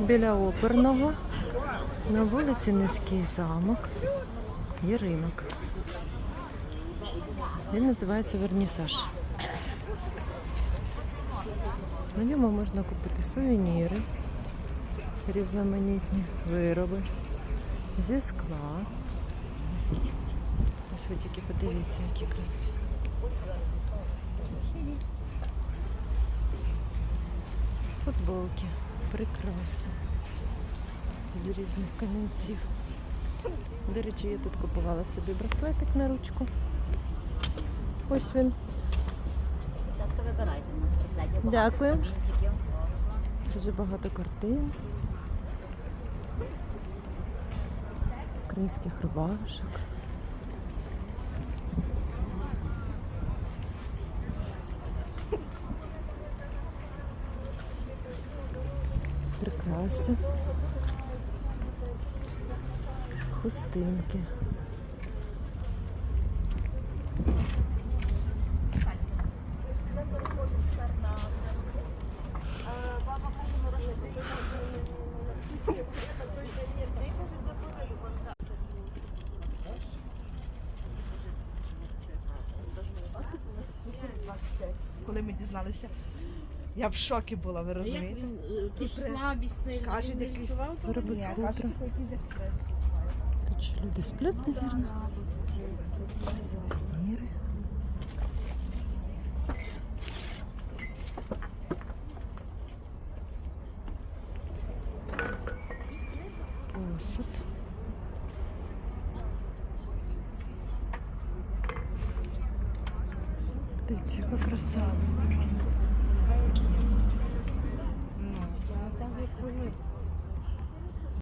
Біля оперного на вулиці Низький замок є ринок. Він називається Вернісаж. На ньому можна купити сувеніри, різноманітні вироби зі скла. Ось ви тільки подивіться, які красиві. Футболки, прикраси з різних камінців. До речі, я тут купувала собі браслетик на ручку. Ось він. Дівчатка, вибирайте у нас браслетів, Дякую. Дуже багато картин. Українських рубашок. Прикраси. Хустинки. коли ми дізналися. Я в шокі була, ви розумієте? Тут слабість сильно. Кажуть, Він не якийсь відчував того? Ні, хутра. типу, якийсь як. Тут що люди сплять, напевно. Сувеніри. Посуд. Дивіться, яка краса. vai o?